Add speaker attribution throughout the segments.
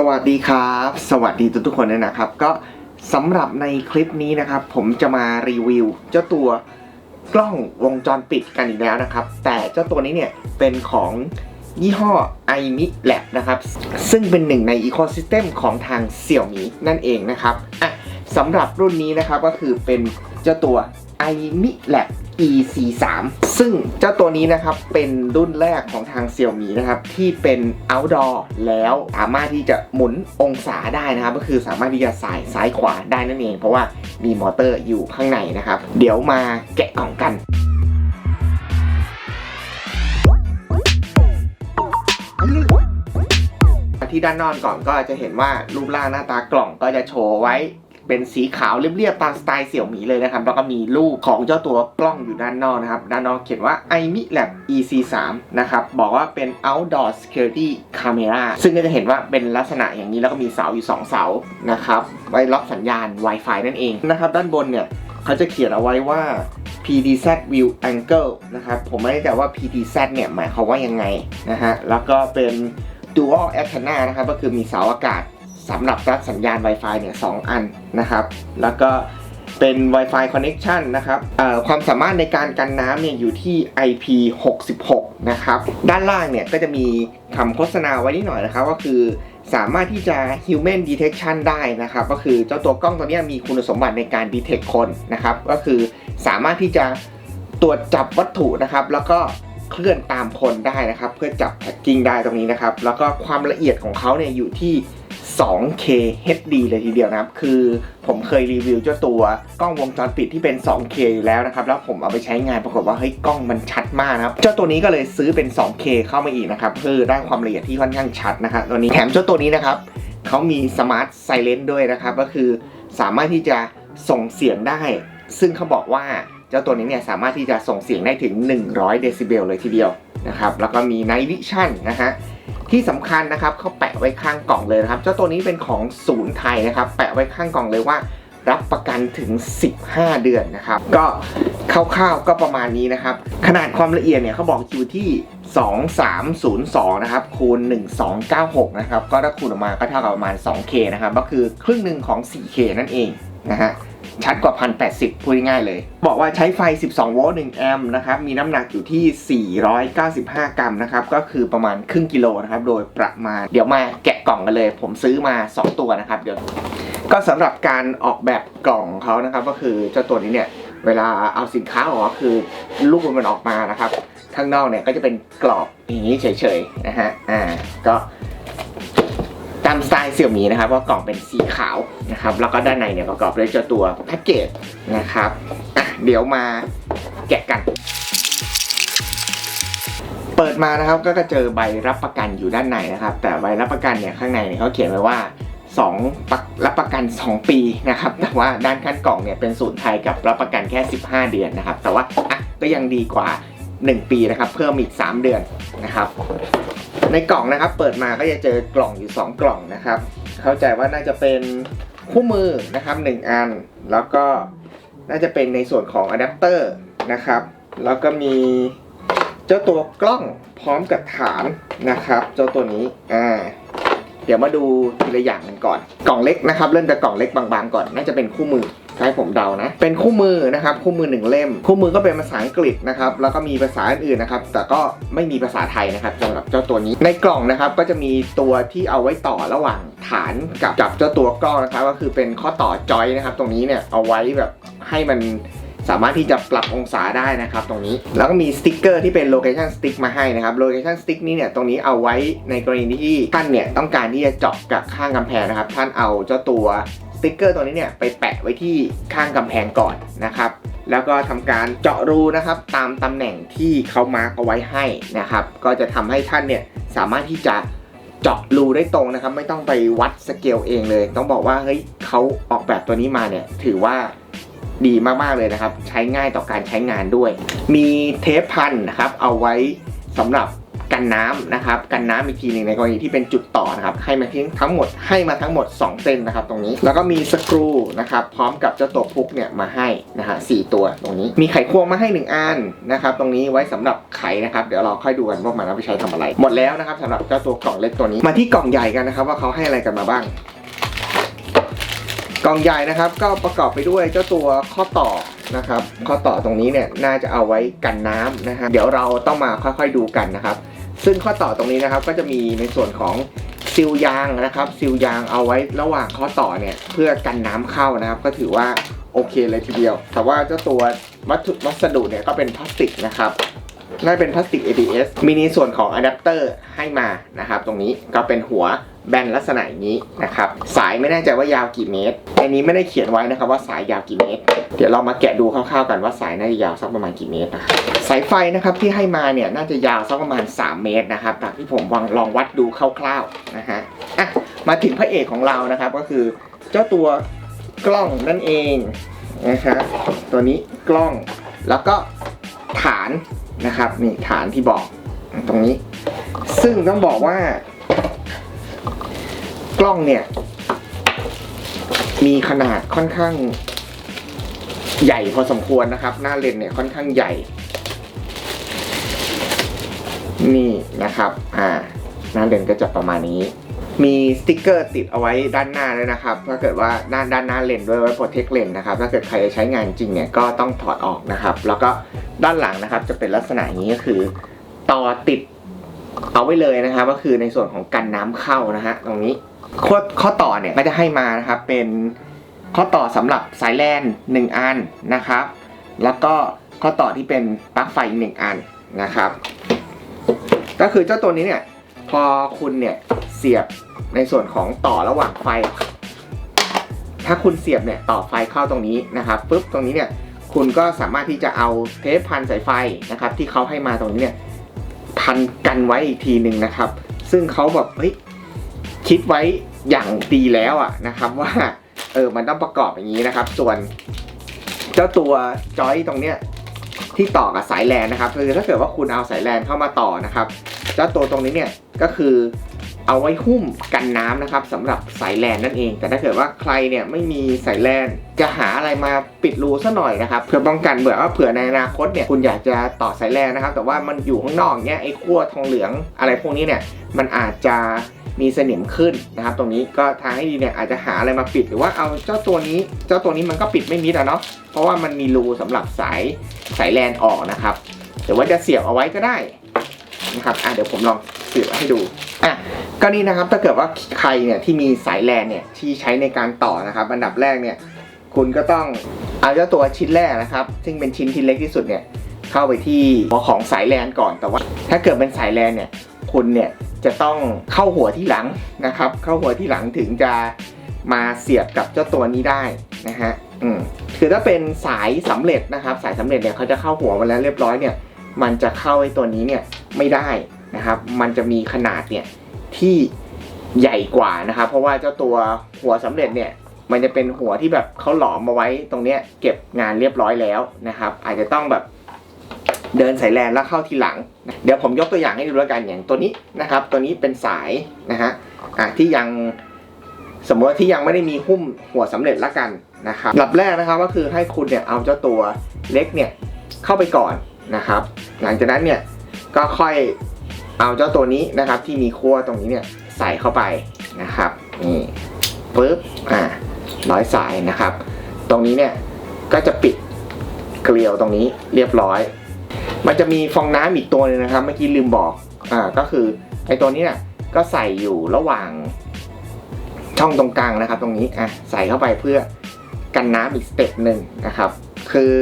Speaker 1: สวัสดีครับ สวัสดีทุกทุกคนด้วยนะครับ ก็สำหรับในคลิปนี้นะครับ ผมจะมารีวิว เจ้าตัวกล้องวงจรปิดกันอีกแล้วนะครับ แต่เจ้าตัวนี้เนี่ยเป็นของยี่ห้อ i m i Lab นะครับ ซึ่งเป็นหนึ่งในอีโค y ิสเต็มของทางเสี่ยวมีนั่นเองนะครับอะสำหรับรุ่นนี้นะครับก็คือเป็นเจ้าตัว i m i Lab EC3 ซึ่งเจ้าตัวนี้นะครับเป็นรุ่นแรกของทาง Xiaomi นะครับที่เป็น outdoor แล้วสามารถที่จะหมุนองศาได้นะครับ ก็คือสามารถที่จะสายซ้ายขวาได้นั่นเอง เพราะว่ามีมอเตอร์อยู่ข้างในนะครับ เดี๋ยวมาแกะกล่องกันที่ด้านนอกก่อนก็จะเห็นว่ารูปร่างหน้าตากล่องก็จะโชว์ไว้ เป็นสีขาวเรียบๆตามสไตล์เสี่ยวหมีเลยนะครับ แล้วก็มีรูปของเจ้าตัวกล้องอยู่ด้านนอกนะครับ ด้านนอกเขียนว่า iMi Lab EC3 นะครับ บอกว่าเป็น outdoor security camera ซึ่งก็จะเห็นว่าเป็นลักษณะอย่างนี้แล้วก็มีเสาอยู่ 2 เสานะครับ ไว้ล็อกสัญญาณ Wi-Fi นั่นเองนะครับ ด้านบนเนี่ยเขาจะเขียนเอาไว้ว่า PDZ View Angle นะครับ ผมไม่แน่ใจว่า PDZ เนี่ยหมายความว่ายังไงนะฮะ แล้วก็เป็น Dual Antenna นะครับ ก็คือมีเสาอากาศ สำหรับรับสัญญาณ Wi-Fi เนี่ยสองอันนะครับ แล้วก็เป็น Wi-Fi Connection นะครับความสามารถในการกันน้ำเนี่ยอยู่ที่ IP66 นะครับ ด้านล่างเนี่ยก็จะมีคำโฆษณาไว้นิดหน่อยนะครับ ก็คือสามารถที่จะ human detection ได้นะครับ ก็คือเจ้าตัวกล้องตัวนี้มีคุณสมบัติในการ detect คนนะครับ ก็คือสามารถที่จะตรวจจับวัตถุนะครับ แล้วก็เคลื่อนตามคนได้นะครับ เพื่อจับแท็กกิ้งได้ตรงนี้นะครับ แล้วก็ความละเอียดของเขาเนี่ยอยู่ที่ 2K HD เลยทีเดียวนะครับ คือผมเคยรีวิวเจ้าตัวกล้องวงจรปิดที่เป็น 2K อยู่แล้วนะครับ แล้วผมเอาไปใช้งานปรากฏว่าเฮ้ยกล้องมันชัดมากนะครับ เจ้าตัวนี้ก็เลยซื้อเป็น 2K เข้ามาอีกนะครับเพื่อได้ความละเอียดที่ค่อนข้างชัดนะครับตัวนี้แถมเจ้าตัวนี้นะครับเขามีสมาร์ทไซเลนด้วยนะครับ ก็คือสามารถที่จะส่งเสียงได้ ซึ่งเขาบอกว่าเจ้าตัวนี้เนี่ยสามารถที่จะส่งเสียงได้ถึง 100 เดซิเบลเลยทีเดียวนะครับ แล้วก็มี Night Vision นะฮะ ที่สำคัญนะครับเขาแปะไว้ข้างกล่องเลยนะครับ เจ้าตัวนี้เป็นของศูนย์ไทยนะครับ แปะไว้ข้างกล่องเลยว่า รับประกันถึง 15 เดือนนะครับ ก็คร่าวๆก็ประมาณนี้นะครับ ขนาดความละเอียดเนี่ยเขาบอกอยู่ที่ 2302 นะครับ คูณ 1296 นะครับ ก็ถ้าคูณออกมาก็เท่ากับประมาณ 2K นะครับ ก็คือครึ่งหนึ่งของ 4K นั่นเองนะฮะ ชัดกว่า 1080 พูดง่ายเลย บอกว่าใช้ไฟ 12 โวลต์ 1 แอมป์นะครับ มีน้ำหนักอยู่ที่ 495 กรัมนะครับ ก็คือประมาณครึ่งกิโลนะครับ โดยประมาณ เดี๋ยวมาแกะกล่องกันเลย ผมซื้อมา 2 ตัวนะครับ เดี๋ยว ก็สำหรับการออกแบบกล่องเขานะครับ ก็คือเจ้าตัวนี้เนี่ย เวลาเอาสินค้าออกคือลูกมันออกมานะครับ ข้างนอกเนี่ยก็จะเป็นกรอบอย่างนี้เฉยๆนะฮะ อ่า ก็ ตามสไตล์เสี่ยวหมีนะครับว่ากล่องเป็นสีขาวนะครับ แล้วก็ด้านในเนี่ยประกอบด้วยเจ้าตัวแพ็กเกจนะครับอะเดี๋ยวมาแกะกัน เปิดมานะครับก็จะเจอใบรับประกันอยู่ด้านในนะครับ แต่ใบรับประกันเนี่ยข้างในเนี่ยเขาเขียนไว้ว่า2ปักรับประกัน 2 ปีนะครับ แต่ว่าด้านข้างกล่องเนี่ยเป็นศูนย์ไทยกับรับประกันแค่ 15 เดือนนะครับ แต่ว่าอะก็ยังดีกว่า 1 ปีนะครับ เพิ่มอีก 3 เดือนนะครับ ในกล่องนะครับ เปิดมาก็จะเจอกล่องอยู่ 2 กล่องนะครับ เข้าใจว่าน่าจะเป็นคู่มือนะครับ1อัน แล้วก็น่าจะเป็นในส่วนของอะแดปเตอร์นะครับ แล้วก็มีเจ้าตัวกล้องพร้อมกับฐานนะครับ เจ้าตัวนี้อ่าเดี๋ยวมาดูทีละอย่างกันก่อน กล่องเล็กนะครับ เริ่มจากกล่องเล็กบางๆก่อน น่าจะเป็นคู่มือ ให้ผมเดานะ เป็นคู่มือนะครับ คู่มือหนึ่งเล่ม คู่มือก็เป็นภาษาอังกฤษนะครับ แล้วก็มีภาษาอื่นๆนะครับ แต่ก็ไม่มีภาษาไทยนะครับสำหรับเจ้าตัวนี้ ในกล่องนะครับก็จะมีตัวที่เอาไว้ต่อระหว่างฐานกับกับเจ้าตัวกล้องนะครับ ก็คือเป็นข้อต่อจอยนะครับ ตรงนี้เนี่ยเอาไว้แบบให้มันสามารถที่จะปรับองศาได้นะครับตรงนี้ แล้วก็มีสติ๊กเกอร์ที่เป็น location stick มาให้นะครับ location stick นี้เนี่ยตรงนี้เอาไว้ในกรณีที่ท่านเนี่ยต้องการที่จะเจาะกับข้างกำแพงนะครับ ท่านเอาเจ้าตัว สติ๊กเกอร์ตัวนี้เนี่ยไปแปะไว้ที่ข้างกำแพงก่อนนะครับ แล้วก็ทำการเจาะรูนะครับตามตำแหน่งที่เขามาร์กเอาไว้ให้นะครับ ก็จะทำให้ท่านเนี่ยสามารถที่จะเจาะรูได้ตรงนะครับ ไม่ต้องไปวัดสเกลเองเลย ต้องบอกว่าเฮ้ยเขาออกแบบตัวนี้มาเนี่ยถือว่าดีมากๆเลยนะครับ ใช้ง่ายต่อการใช้งานด้วย มีเทปพันนะครับเอาไว้สำหรับ กันน้ำนะครับกันน้ำอีกทีหนึ่งในกรณีที่เป็นจุดต่อนะครับให้มาทิ้งทั้งหมดให้มาทั้งหมด 2 เส้นนะครับตรงนี้ แล้วก็มีสกรูนะครับพร้อมกับเจ้าตัวพุกเนี่ยมาให้นะฮะสี่ตัวตรงนี้ มีไขควงมาให้ 1 อันนะครับตรงนี้ไว้สำหรับไขนะครับเดี๋ยวเราค่อยดูกันว่ามันเอาไปใช้ทำอะไร หมดแล้วนะครับสำหรับเจ้าตัวกล่องเล็กตัวนี้มาที่กล่องใหญ่กันนะครับว่าเขาให้อะไรกันมาบ้างกล่องใหญ่นะครับก็ประกอบไปด้วยเจ้าตัวข้อต่อนะครับ ข้อต่อตรงนี้เนี่ยน่าจะเอาไว้กันน้ำนะฮะเดี๋ยวเราต้องมาค่อยๆดูกันนะครับ ซึ่งข้อต่อตรงนี้นะครับก็จะมีในส่วนของซิลยางนะครับซิลยางเอาไว้ระหว่างข้อต่อเนี่ยเพื่อกันน้ำเข้านะครับ ก็ถือว่าโอเคเลยทีเดียว แต่ว่าเจ้าตัววัตถุวัสดุเนี่ยก็เป็นพลาสติกนะครับน่าจะเป็นพลาสติก ABS มีในส่วนของอะแดปเตอร์ให้มานะครับ ตรงนี้ก็เป็นหัว แบนลักษณะอย่างนี้นะครับสายไม่แน่ใจว่ายาวกี่เมตรอันนี้ไม่ได้เขียนไว้นะครับว่าสายยาวกี่เมตร เดี๋ยวเรามาแกะดูคร่าวๆกันว่าสายน่าจะยาวสักประมาณกี่เมตรนะสายไฟนะครับที่ให้มาเนี่ยน่าจะยาวสักประมาณ 3 เมตรนะครับจากที่ผมวางลองวัดดูคร่าวๆนะฮะอะมาถึงพระเอกของเรานะครับก็คือเจ้าตัวกล้องนั่นเองนะครับตัวนี้กล้องแล้วก็ฐานนะครับนี่ฐานที่บอกตรงนี้ ซึ่งต้องบอกว่า กล้องเนี่ย มีขนาดค่อนข้างใหญ่พอสมควรนะครับ หน้าเลนเนี่ยค่อนข้างใหญ่ นี่นะครับ อ่า หน้าเลนก็จะประมาณนี้ มีสติกเกอร์ติดเอาไว้ด้านหน้าด้วยนะครับ ถ้าเกิดว่าด้านด้านหน้าเลนด้วยไว้ protect เลนนะครับ ถ้าเกิดใครจะใช้งานจริงเนี่ยก็ต้องถอดออกนะครับ แล้วก็ด้านหลังนะครับ จะเป็นลักษณะนี้ก็คือต่อติดเอาไว้เลยนะครับ ก็คือในส่วนของกันน้ำเข้านะฮะตรงนี้ ข้อข้อต่อเนี่ยก็จะให้มานะครับเป็นข้อต่อสำหรับสายแลนหนึ่งอันนะครับ แล้วก็ข้อต่อที่เป็นปลั๊กไฟอีกหนึ่งอันนะครับ ก็คือเจ้าตัวนี้เนี่ยพอคุณเนี่ยเสียบในส่วนของต่อระหว่างไฟ ถ้าคุณเสียบเนี่ยต่อไฟเข้าตรงนี้นะครับปุ๊บตรงนี้เนี่ยคุณก็สามารถที่จะเอาเทปพันสายไฟนะครับ ที่เขาให้มาตรงนี้เนี่ยพันกันไว้อีกทีหนึ่งนะครับ ซึ่งเขาแบบเฮ้ย คิดไว้อย่างดีแล้วอะนะครับว่าเออมันต้องประกอบอย่างนี้นะครับ ส่วนเจ้าตัวจอยตรงเนี้ยที่ต่อกับสายแลนนะครับคือถ้าเกิดว่าคุณเอาสายแลนเข้ามาต่อนะครับเจ้าตัวตรงนี้เนี่ยก็คือเอาไว้หุ้มกันน้ำนะครับสำหรับสายแลนนั่นเอง แต่ถ้าเกิดว่าใครเนี่ยไม่มีสายแลนจะหาอะไรมาปิดรูซะหน่อยนะครับเพื่อป้องกันเผื่อว่าเผื่อในอนาคตเนี่ยคุณอยากจะต่อสายแลนนะครับ แต่ว่ามันอยู่ข้างนอกเนี่ยไอ้ขั้วทองเหลืองอะไรพวกนี้เนี่ยมันอาจจะ มีเสนิมขึ้นนะครับ ตรงนี้ก็ทางให้ดีเนี่ยอาจจะหาอะไรมาปิดหรือว่าเอาเจ้าตัวนี้ เจ้าตัวนี้มันก็ปิดไม่มิดอะเนาะเพราะว่ามันมีรูสำหรับสายสายแลนออกนะครับหรือว่าจะเสียบเอาไว้ก็ได้นะครับอะเดี๋ยวผมลองเสียบให้ดูอะก็นี่นะครับถ้าเกิดว่าใครเนี่ยที่มีสายแลนเนี่ยที่ใช้ในการต่อนะครับอันดับแรกเนี่ยคุณก็ต้องเอาเจ้าตัวชิ้นแรกนะครับ ซึ่งเป็นชิ้นที่เล็กที่สุดเนี่ยเข้าไปที่หัวของสายแลนก่อนแต่ว่า ถ้าเกิดเป็นสายแลนเนี่ยคุณเนี่ย จะต้องเข้าหัวที่หลังนะครับ เข้าหัวที่หลังถึงจะมาเสียบกับเจ้าตัวนี้ได้นะฮะอืมคือถ้าเป็นสายสำเร็จนะครับ สายสำเร็จเนี่ยเขาจะเข้าหัวมาแล้วเรียบร้อยเนี่ย มันจะเข้าไอ้ตัวนี้เนี่ยไม่ได้นะครับ มันจะมีขนาดเนี่ยที่ใหญ่กว่านะครับ เพราะว่าเจ้าตัวหัวสำเร็จเนี่ยมันจะเป็นหัวที่แบบเขาหลอมมาไว้ตรงเนี้ยเก็บงานเรียบร้อยแล้วนะครับ อาจจะต้องแบบ เดินสายแลนแล้วเข้าทีหลัง เดี๋ยวผมยกตัวอย่างให้ดูแล้วกันอย่างตัวนี้นะครับ ตัวนี้เป็นสายนะฮะที่ยังสมมติที่ยังไม่ได้มีหุ้มหัวสำเร็จละกันนะครับหลับแรกนะครับก็คือให้คุณเนี่ยเอาเจ้าตัวเล็กเนี่ยเข้าไปก่อนนะครับ หลังจากนั้นเนี่ยก็ค่อยเอาเจ้าตัวนี้นะครับ ที่มีขั้วตรงนี้เนี่ยใส่เข้าไปนะครับนี่ปึ๊บอ่าร้อยสายนะครับ ตรงนี้เนี่ยก็จะปิดเกลียวตรงนี้เรียบร้อย มันจะมีฟองน้ำอีกตัวหนึงนะครับ เมื่อกี้ลืมบอก อ่า ก็คือไอ้ตัวนี้เนี่ยก็ใส่อยู่ระหว่างช่องตรงกลางนะครับ ตรงนี้ อะ ใส่เข้าไปเพื่อกันน้ำอีกสเต็ปหนึ่งนะครับ คือ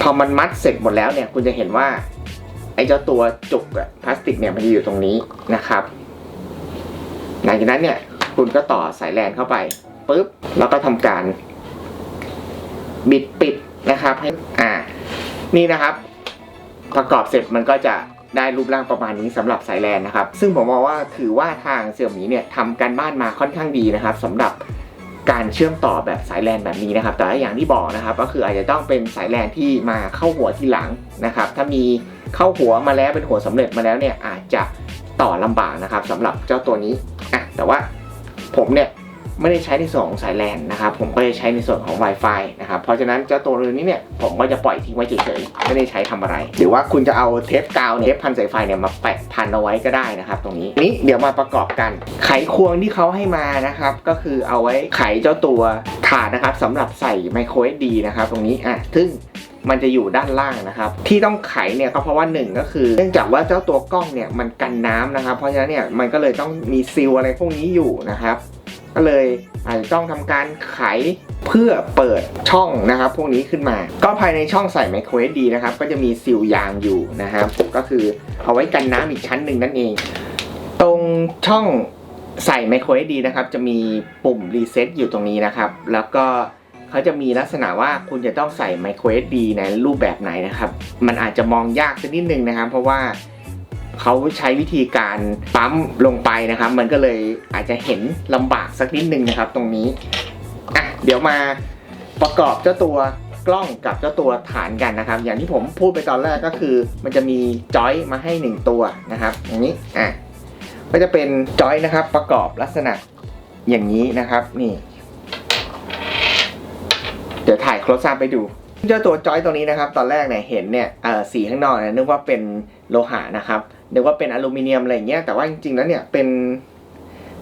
Speaker 1: พอมันมัดเสร็จหมดแล้วเนี่ย คุณจะเห็นว่าไอ้เจ้าตัวจุกอะพลาสติกเนี่ยมันจะอยู่ตรงนี้นะครับ หลังจากนั้นเนี่ยคุณก็ต่อสายแลนเข้าไปปุ๊บแล้วก็ทำการ บิดปิดนะครับให้อ่า นี่นะครับ ประกอบเสร็จมันก็จะได้รูปร่างประมาณนี้สำหรับสายแลนนะครับ ซึ่งผมมองว่าถือว่าทางเสี่ยหมีเนี่ยทำการบ้านมาค่อนข้างดีนะครับสำหรับการเชื่อมต่อแบบสายแลนแบบนี้นะครับ แต่อย่างที่บอกนะครับ ก็คืออาจจะต้องเป็นสายแลนที่มาเข้าหัวทีหลังนะครับ ถ้ามีเข้าหัวมาแล้วเป็นหัวสำเร็จมาแล้วเนี่ยอาจจะต่อลำบากนะครับสำหรับเจ้าตัวนี้อะแต่ว่าผมเนี่ย ไม่ได้ใช้ในส่วนของสายแลนนะครับผมก็จะใช้ในส่วนของ Wi-Fi นะครับเพราะฉะนั้นเจ้าตัวนี้เนี่ยผมก็จะปล่อยทิ้งไว้เฉยๆไม่ได้ใช้ทำอะไร หรือว่าคุณจะเอาเทปกาวเทปพันสายไฟเนี่ยมาแปะพันเอาไว้ก็ได้นะครับ ตรงนี้นี้เดี๋ยวมาประกอบกัน ไขควงที่เขาให้มานะครับ ก็คือเอาไว้ไขเจ้าตัวถาดนะครับสำหรับใส่ไมโคร SD นะครับตรงนี้อะซึ่งมันจะอยู่ด้านล่างนะครับ ที่ต้องไขเนี่ยก็เพราะว่าหนึ่งก็คือ เนื่องจากว่าเจ้าตัวกล้องเนี่ยมันกันน้ำนะครับ เพราะฉะนั้นเนี่ยมันก็เลยต้องมีซีลอะไรพวกนี้อยู่นะครับ ก็เลยอาจจะต้องทำการไขเพื่อเปิดช่องนะครับ พวกนี้ขึ้นมา ก็ภายในช่องใส่ไมโครเอสดีนะครับ ก็จะมีซีลยางอยู่นะครับ ก็คือเอาไว้กันน้ำอีกชั้นหนึ่งนั่นเอง ตรงช่องใส่ไมโครเอสดีนะครับ จะมีปุ่มรีเซ็ตอยู่ตรงนี้นะครับ แล้วก็เขาจะมีลักษณะว่าคุณจะต้องใส่ไมโคร SD ในรูปแบบไหนนะครับ มันอาจจะมองยากสักนิดนึงนะครับ เพราะว่า เขาใช้วิธีการปั๊มลงไปนะครับ มันก็เลยอาจจะเห็นลำบากสักนิดนึงนะครับ ตรงนี้อะเดี๋ยวมาประกอบเจ้าตัวกล้องกับเจ้าตัวฐานกันนะครับ อย่างที่ผมพูดไปตอนแรกก็คือ มันจะมีจอยมาให้หนึ่งตัวนะครับ อย่างนี้อะก็จะเป็นจอยนะครับประกอบลักษณะอย่างนี้นะครับนี่ เดี๋ยวถ่ายโคลสอัพไปดูเจ้าตัวจอยตัวนี้นะครับ ตอนแรกเนี่ยเห็นเนี่ยสีข้างนอกเนี่ยนึกว่าเป็นโลหะนะครับ นึกว่าเป็นอลูมิเนียมอะไรเงี้ยแต่ว่าจริงๆแล้วเนี่ยเป็น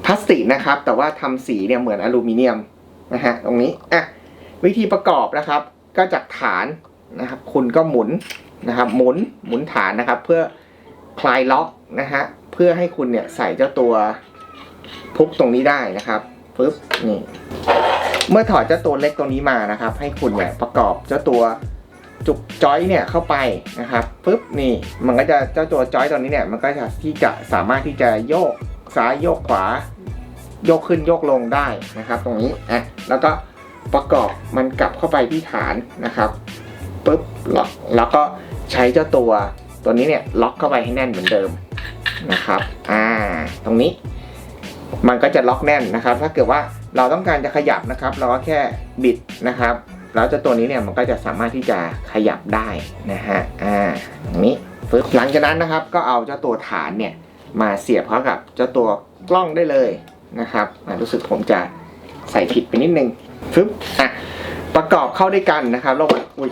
Speaker 1: พลาสติกนะครับ แต่ว่าทำสีเนี่ยเหมือนอลูมิเนียมนะฮะตรงนี้อะวิธีประกอบนะครับ ก็จากฐานนะครับ คุณก็หมุนนะครับ หมุนหมุนฐานนะครับ เพื่อคลายล็อกนะฮะเพื่อให้คุณเนี่ยใส่เจ้าตัวพุกตรงนี้ได้นะครับปึ๊บนี่เมื่อถอดเจ้าตัวเล็กตรงนี้มานะครับ ให้คุณเนี่ยประกอบเจ้าตัว จุกจอยเนี่ยเข้าไปนะครับปุ๊บนี่มันก็จะเจ้าตัวจอยตัวนี้เนี่ยมันก็จะที่จะสามารถที่จะโยกซ้ายโยกขวา โยกขึ้นโยกลงได้นะครับ ตรงนี้อะแล้วก็ประกอบมันกลับเข้าไปที่ฐานนะครับปุ๊บล็อกแล้วก็ใช้เจ้าตัวตัวนี้เนี่ยล็อกเข้าไปให้แน่นเหมือนเดิมนะครับอ่าตรงนี้ มันก็จะล็อกแน่นนะครับ ถ้าเกิดว่าเราต้องการจะขยับนะครับ เราก็แค่บิดนะครับ แล้วเจ้าตัวนี้เนี่ยมันก็จะสามารถที่จะขยับได้นะฮะอ่าอย่างนี้ปึ๊บหลังจากนั้นนะครับก็เอาเจ้าตัวฐานเนี่ยมาเสียบเข้ากับเจ้าตัวกล้องได้เลยนะครับรู้สึกผมจะใส่ผิดไปนิดนึงปึ๊บอะประกอบเข้าด้วยกันนะครับระหว่างอุ้ย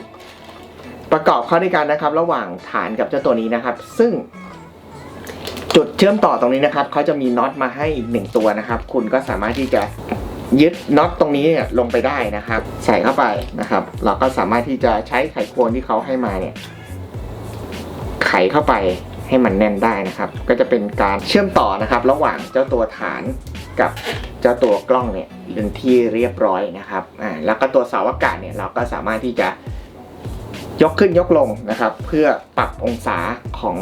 Speaker 1: ประกอบเข้าด้วยกันนะครับ ระหว่างฐานกับเจ้าตัวนี้นะครับ ซึ่งจุดเชื่อมต่อตรงนี้นะครับเขาจะมีน็อตมาให้อีกหนึ่งตัวนะครับ คุณก็สามารถที่จะ ยึดน็อตตรงนี้เนี่ยลงไปได้นะครับ ใส่เข้าไปนะครับ เราก็สามารถที่จะใช้ไขควงที่เขาให้มาเนี่ยไขเข้าไปให้มันแน่นได้นะครับ ก็จะเป็นการเชื่อมต่อนะครับ ระหว่างเจ้าตัวฐานกับเจ้าตัวกล้องเนี่ยเป็นที่เรียบร้อยนะครับอ่าแล้วก็ตัวเสาอากาศเนี่ยเราก็สามารถที่จะยกขึ้นยกลงนะครับ เพื่อปรับองศาของ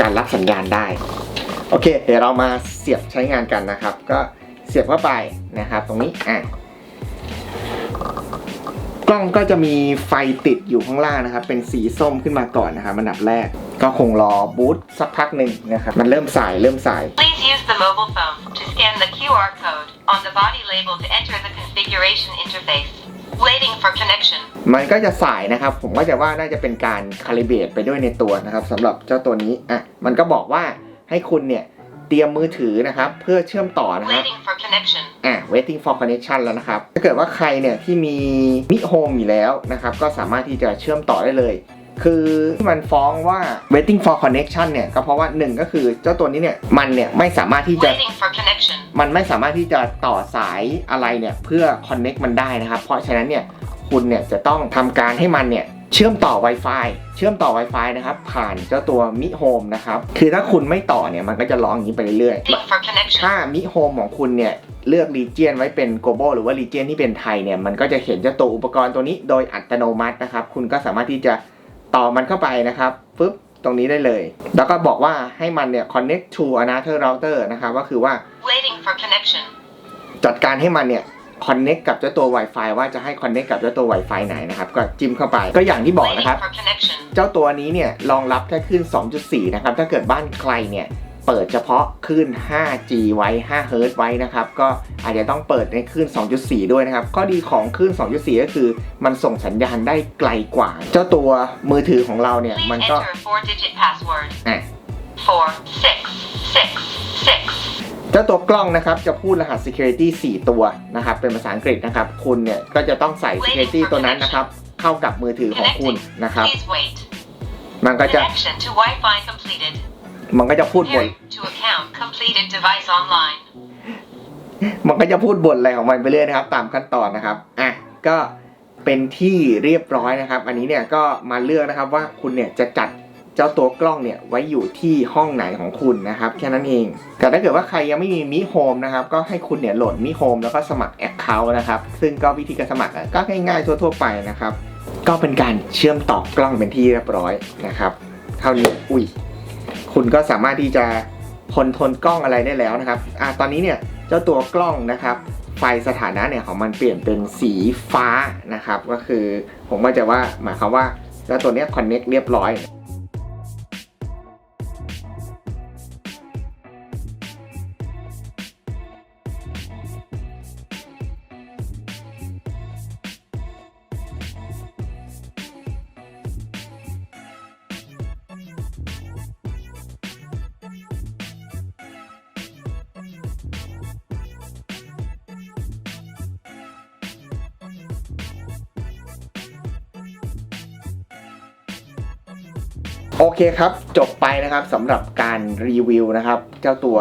Speaker 1: การรับสัญญาณได้ โอเค เดี๋ยวเรามาเสียบใช้งานกันนะครับ ก็เสียบเข้าไป นะครับ ตรงนี้อะกล้องก็จะมีไฟติดอยู่ข้างล่างนะครับ เป็นสีส้มขึ้นมาก่อนนะครับอันดับแรก ก็คงรอบูตสักพักหนึ่งนะครับ มันเริ่มสายเริ่มสาย
Speaker 2: Please use the mobile phone to scan the QR code on the body label to enter the configuration interface. Waiting for connection.
Speaker 1: มันก็จะสายนะครับ ผมก็จะว่าน่าจะเป็นการคาลิเบรตไปด้วยในตัวนะครับสำหรับเจ้าตัวนี้อะมันก็บอกว่าให้คุณเนี่ย เตรียมมือถือนะครับ เพื่อเชื่อมต่อนะครับ
Speaker 2: Waiting for connection.
Speaker 1: อะ waiting for connection แล้วนะครับ ถ้าเกิดว่าใครเนี่ยที่มีมิโฮมอยู่แล้วนะครับ ก็สามารถที่จะเชื่อมต่อได้เลย คือที่มันฟ้องว่า waiting for connection เนี่ย ก็เพราะว่าหนึ่งก็คือเจ้าตัวนี้เนี่ย มันเนี่ยไม่สามารถที่จะ
Speaker 2: Waiting for connection.
Speaker 1: มันไม่สามารถที่จะต่อสายอะไรเนี่ย เพื่อ connect มันได้นะครับ เพราะฉะนั้นเนี่ย คุณเนี่ยจะต้องทำการให้มันเนี่ย เชื่อมต่อ Wi-Fi เชื่อมต่อ Wi-Fi นะครับ ผ่านเจ้าตัวมิโฮมนะครับ คือถ้าคุณไม่ต่อเนี่ย มันก็จะร้องอย่างนี้ไปเรื่อยๆ
Speaker 2: Waiting for connection.
Speaker 1: ถ้ามิโฮมของคุณเนี่ย เลือกรีเจียนไว้เป็น global หรือว่ารีเจียนที่เป็นไทยเนี่ย มันก็จะเห็นเจ้าตัวอุปกรณ์ตัวนี้โดยอัตโนมัตินะครับ คุณก็สามารถที่จะต่อมันเข้าไปนะครับปึ๊บตรงนี้ได้เลย แล้วก็บอกว่าให้มันเนี่ย connect to another router นะครับก็คือว่า
Speaker 2: Waiting for connection.
Speaker 1: จัดการให้มันเนี่ย connect กับเจ้าตัว Wi-Fi ว่าจะให้ connect กับเจ้าตัว Wi-Fi ไหนนะครับ ก็จิ้มเข้าไปก็อย่างที่บอก
Speaker 2: Waiting
Speaker 1: นะครับ
Speaker 2: for connection.
Speaker 1: เจ้าตัวนี้เนี่ยรองรับแค่ขึ้น2.4 นะครับ ถ้าเกิดบ้านใครเนี่ยเปิดเฉพาะคลื่น 5G ไว้5เฮิรตซ์ไว้นะครับ ก็อาจจะต้องเปิดในคลื่น 2.4 ด้วยนะครับ ข้อดีของคลื่น 2.4 ก็คือ มันส่งสัญญาณได้ไกลกว่า เจ้าตัวมือถือของเราเนี่ย
Speaker 2: Please
Speaker 1: มันก็
Speaker 2: enter a four-digit password.
Speaker 1: อะ
Speaker 2: Four six six six.
Speaker 1: เจ้าตัวกล้องนะครับจะพูดรหัส security 4 ตัวนะครับเป็นภาษาอังกฤษนะครับ คุณเนี่ยก็จะต้องใส่ security ตัวนั้นนะครับ เข้ากับมือถือของคุณนะครับ
Speaker 2: Please wait.
Speaker 1: มันก็จะ
Speaker 2: Connection to Wi-Fi completed.
Speaker 1: มันก็จะพูดบ่น
Speaker 2: Pairing to account completed device online.
Speaker 1: มันก็จะพูดบ่นอะไรของมันไปเรื่อยนะครับ ตามขั้นตอนนะครับอะก็เป็นที่เรียบร้อยนะครับ อันนี้เนี่ยก็มาเลือกนะครับว่าคุณเนี่ยจะจัด เจ้าตัวกล้องเนี่ยไว้อยู่ที่ห้องไหนของคุณนะครับ แค่นั้นเอง แต่ถ้าเกิดว่าใครยังไม่มีมิโฮมนะครับ ก็ให้คุณเนี่ยโหลดมิโฮมแล้วก็สมัครแอคเคาท์นะครับ ซึ่งก็วิธีการสมัครอะก็ง่ายๆทั่วๆไปนะครับ ก็เป็นการเชื่อมต่อกล้องเป็นที่เรียบร้อยนะครับ เท่านี้อุ้ยคุณก็สามารถที่จะคอนทรลกล้องอะไรได้แล้วนะครับอะตอนนี้เนี่ยเจ้าตัวกล้องนะครับไฟสถานะเนี่ยของมันเปลี่ยนเป็นสีฟ้านะครับ ก็คือผมว่าจะว่าหมายความว่าเจ้าตัวเนี้ยคอนเน็กเรียบร้อย โอเคครับ จบไปนะครับสำหรับการรีวิวนะครับ เจ้าตัว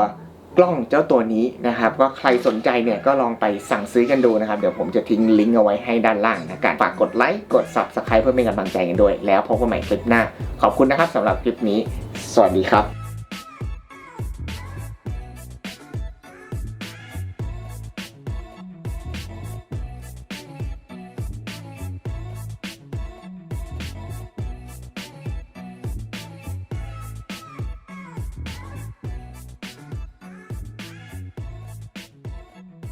Speaker 1: กล้องเจ้าตัวนี้นะครับ ก็ใครสนใจเนี่ยก็ลองไปสั่งซื้อกันดูนะครับ เดี๋ยวผมจะทิ้งลิงก์เอาไว้ให้ด้านล่างนะการฝากกดไลค์กด Subscribe เพื่อเป็นกำลังใจกันด้วย แล้วพบกันใหม่คลิปหน้า ขอบคุณนะครับสำหรับคลิปนี้ สวัสดีครับ